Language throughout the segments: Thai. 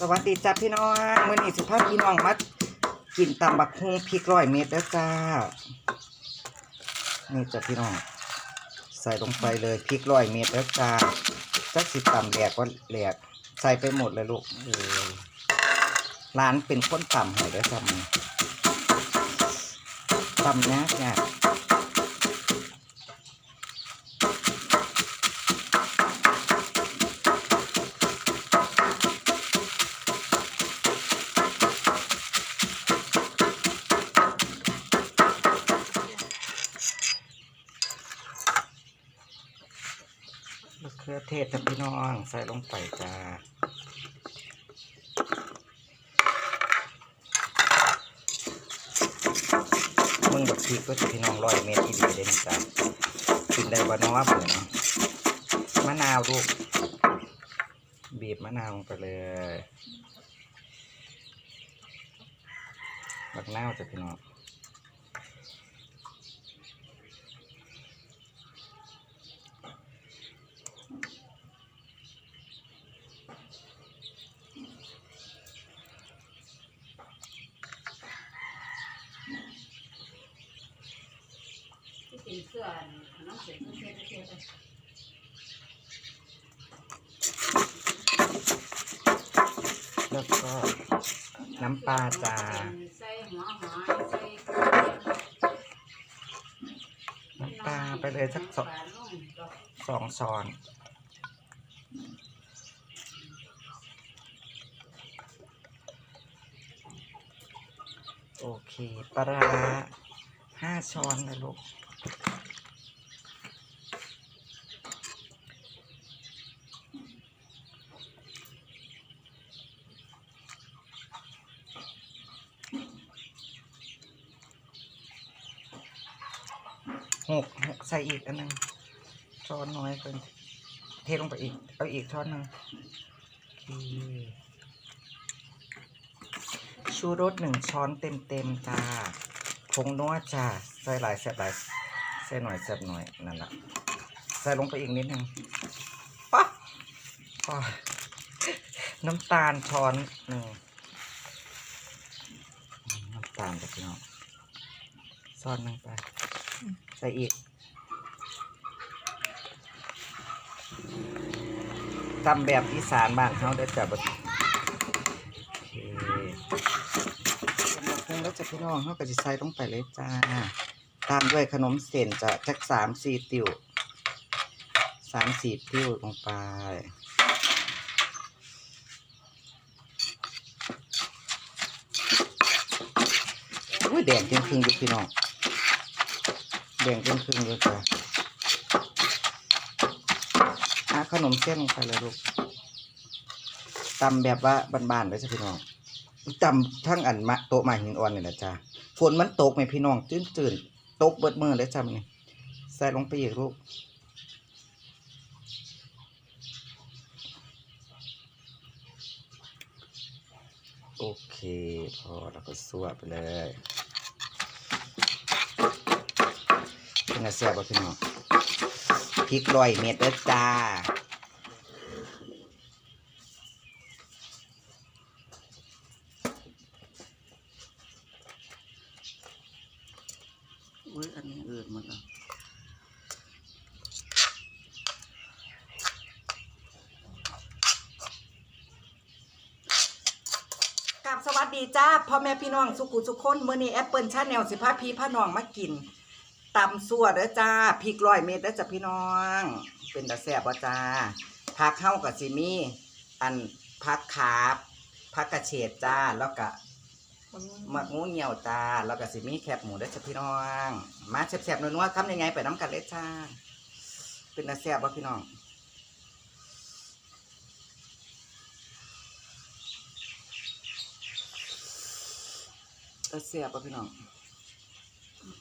สวัสดีจ้าพี่น้องมื้อนี้สิพาพพี่น้องมากินตำบักฮุงพริกร้อยเม็ดแล้วจ้า นี่จ้ะพี่น้อง ใส่ลงไปเลยพริกร้อยเม็ดแล้วจ้าจักสิตำแหลกว่าแหลกใส่ไปหมดเลยลูกเออร้านเป็นคนตำให้เด้อจ้ามึงตำยากย ขือเทศจ้ะพี่น้องใส่ลงไปจ้ามึงบักพริกก็จะพี่น้องร้อยเมตรอีดีเลยจ้ากินได้วันน้อเผื่อเนาะมะนาวลูกบีบมะนาวลงไปเลยบักนาวจ้ะพี่น้อง ที่เป็นเสื้อน้องเสือเสื้อเสื้อเสื้อ แล้วก็น้ำปลาจ้าน้ำปลาไปเลยสักสองสองช้อนโอเคปลาห้าช้อนนะลูก หกใส่อีกอันหนึ่งช้อนน้อยเกินเทลงไปอีก เอาอีกช้อนหนึ่งชูรสหนึ่งช้อนเต็มเต็มจ้าผงนัวจ้าใส่หลายแซ่บหลายใส่หน่อยแซ่บหน่อยนั่นแหละใส่ลงไปอีกนิดหนึ่งปั๊บพอน้ำตาลช้อนหนึ่งน้ำตาลกับพี่น้องช้อนหนึ่งไป ใส่อีกตำแบบอีสานบ้านเขาได้จับโอเคสำหรับเครื่องแล้วจะพี่น้องเขาก็จะใส่ลงไปเลยจ้า ตามด้วยขนมเส้นจะจักสามสี่ติวสามสี่ติวลงไปอุ้ยแดงจริงๆอยู่พี่น้อง บ่งเป็นครึ่งเลยจ้ะอาขนมเส้นลงไปเลยลูกตำแบบว่าบานๆเลยจ้ะพี่น้องตำทั้งอันมะโต๊ะมาหินอ่อนนี่แหละจ้ะฝนมันตกไหมพี่น้องจื้นจืนๆตกเบิดมือเลยจ้ะมันนี่ใส่ลงไปอีกลูกโอเค พอแล้วก็สวบไปเลย เป็นอาเซียบพี่น้องพริกร้อยเม็ดเด้อจ้าอุ้ยอันนี้อืดหมดแล้วกับสวัสดีจ้าพ่อแม่พี่น้องสุขุสุขคนเมื่อนี้แอปเปิลชาแนลสิพาพี่พาน้องมากิน ตำสั่วเด้อจ้าพริกร้อยเม็ดเด้อจ้าพี่น้อง เป็นตาแซ่บบ่จ้าผักเข้ากับซิมีอันผักขาบผักกระเฉดจ้าแล้วก็มะงูเหี่ยวจ้าแล้วก็สิมีแคบหมูเด้อจ้าพี่น้อง มาแซ่บๆนัวๆคำยังไงไปน้ำกันเลยจ้า เป็นตาแซ่บบ่พี่น้องตาแซ่บบ่พี่น้อง ต้อ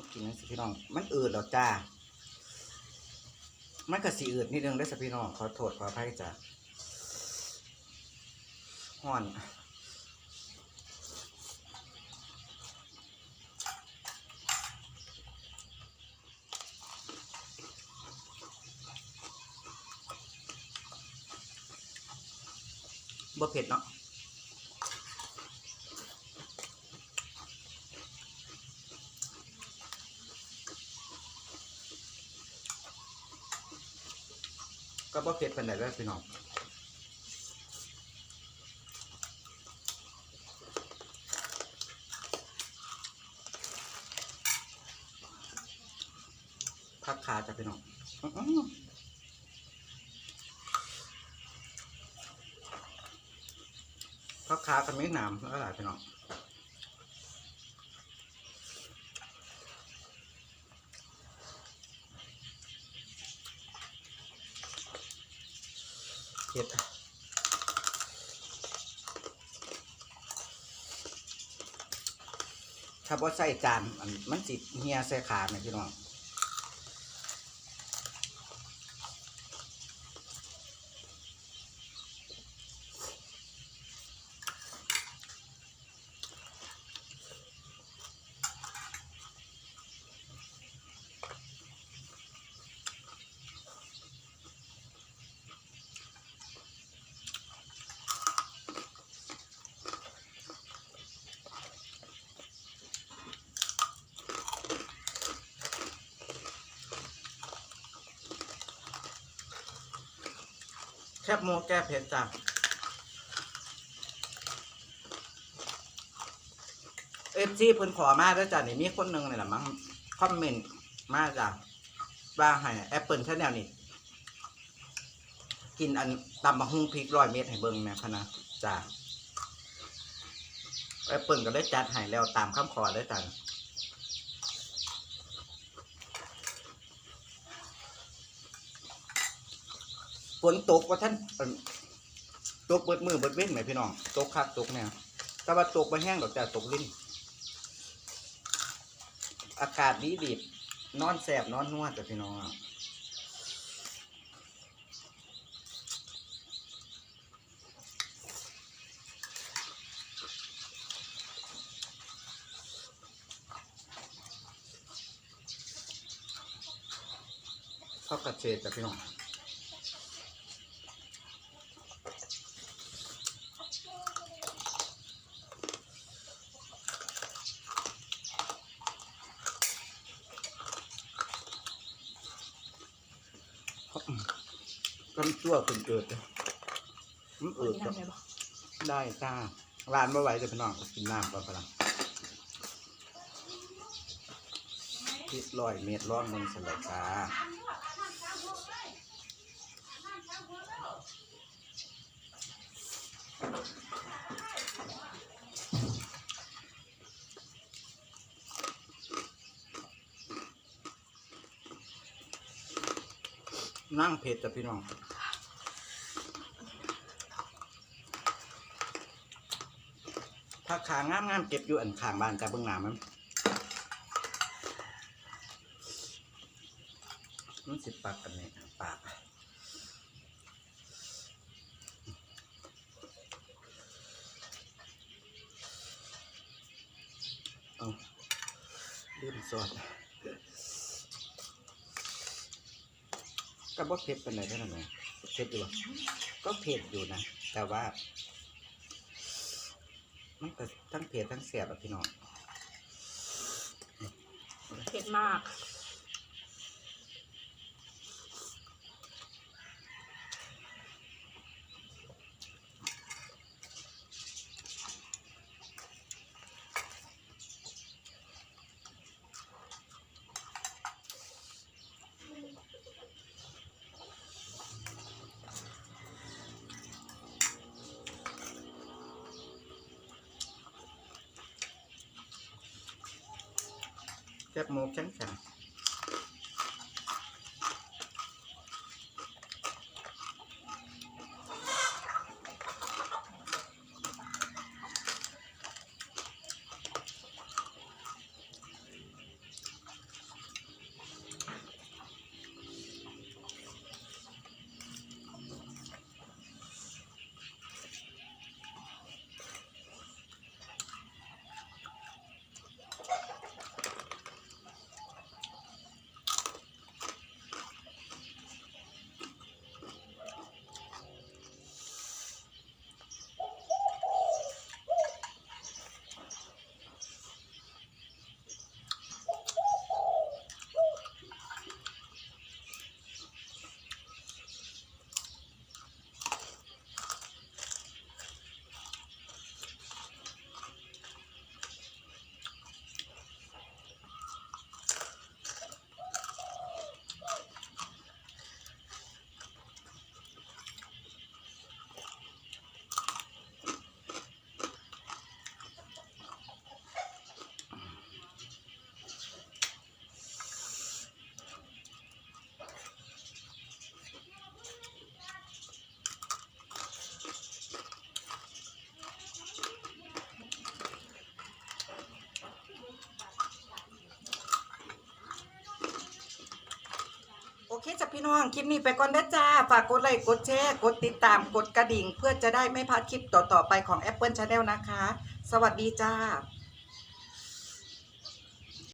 งกินนะสิพี่น้อง มันอืดหรอจ้า มันก็สีอืดนิดนึงได้สิพี่น้อง ขอโทษขออภัยจ้าห่อน บ่เผ็ดเนาะก็บ่เผ็ดปานใดแล้วพี่น้องพักขาจะพี่น้องอื้อหือ พักขากันไม่หนามแล้วหลายพี่น้องเผ็ดถ้าว่าใส่จานอันมันสิเฮียใส่ขาไหมพี่น้อง บหมูแก้เผ็ดจ้ะเอฟซีเพิ่นขอมาแล้วยจ้ะนี่มีคนหนึ่งนี่แหละมั้งคอมเมนต์มาจ้ะว่าให้แอปเปิลชาแนลนี่ กินอันตำบักฮุ่งพริกร้อยเม็ดให้เบิ่งแม่พนะจ้ะแอปเปิลก็ได้จัดให้แล้วตามคำขอได้จ้ะ ฝนตกว่าท่านตกเบิดมือเบิดเว้นไหมพี่น้องตกคักตกเนี่ยแต่ว่าตกไปแห้งดอกจ้ะตกลิ้นอากาศดีดีนอนแสบนอนนวดจ้ะพี่น้องชอบกระเฉดจ้ะพี่น้อง กำชั่วเป็นเกิดเลยมันเอิดจ้ะได้จ้าร้านเมื่อไหร่จะพี่น้องกินน้ำก่อนพลังพิษร้อยเมตรร้อนมึงสลัดจ้า นั่งเพจจ้ะพี่น้องถ้าขางามงามๆเก็บอยู่อันข้างบ้านจ้ะเบื้องหน้ามันมันสิปากกันเนี่ยปากเอาลืมสอด ก็บ่เผ็ดเป็นไรได้หรอไงเผ็ดอยู่ก็เผ็ดอยู่นะ แต่ว่า มันก็ทั้งเผ็ดทั้งเสียบอะพี่น้อง เผ็ดมาก แคบห พี่น้อง คลิปนี้ไปก่อนเด้อจ้า ฝากกดไลค์กดแชร์ กดติดตามกดกระดิ่ง เพื่อจะได้ไม่พลาดคลิปต่อๆไปของ Apple Channel นะคะ สวัสดีจ้า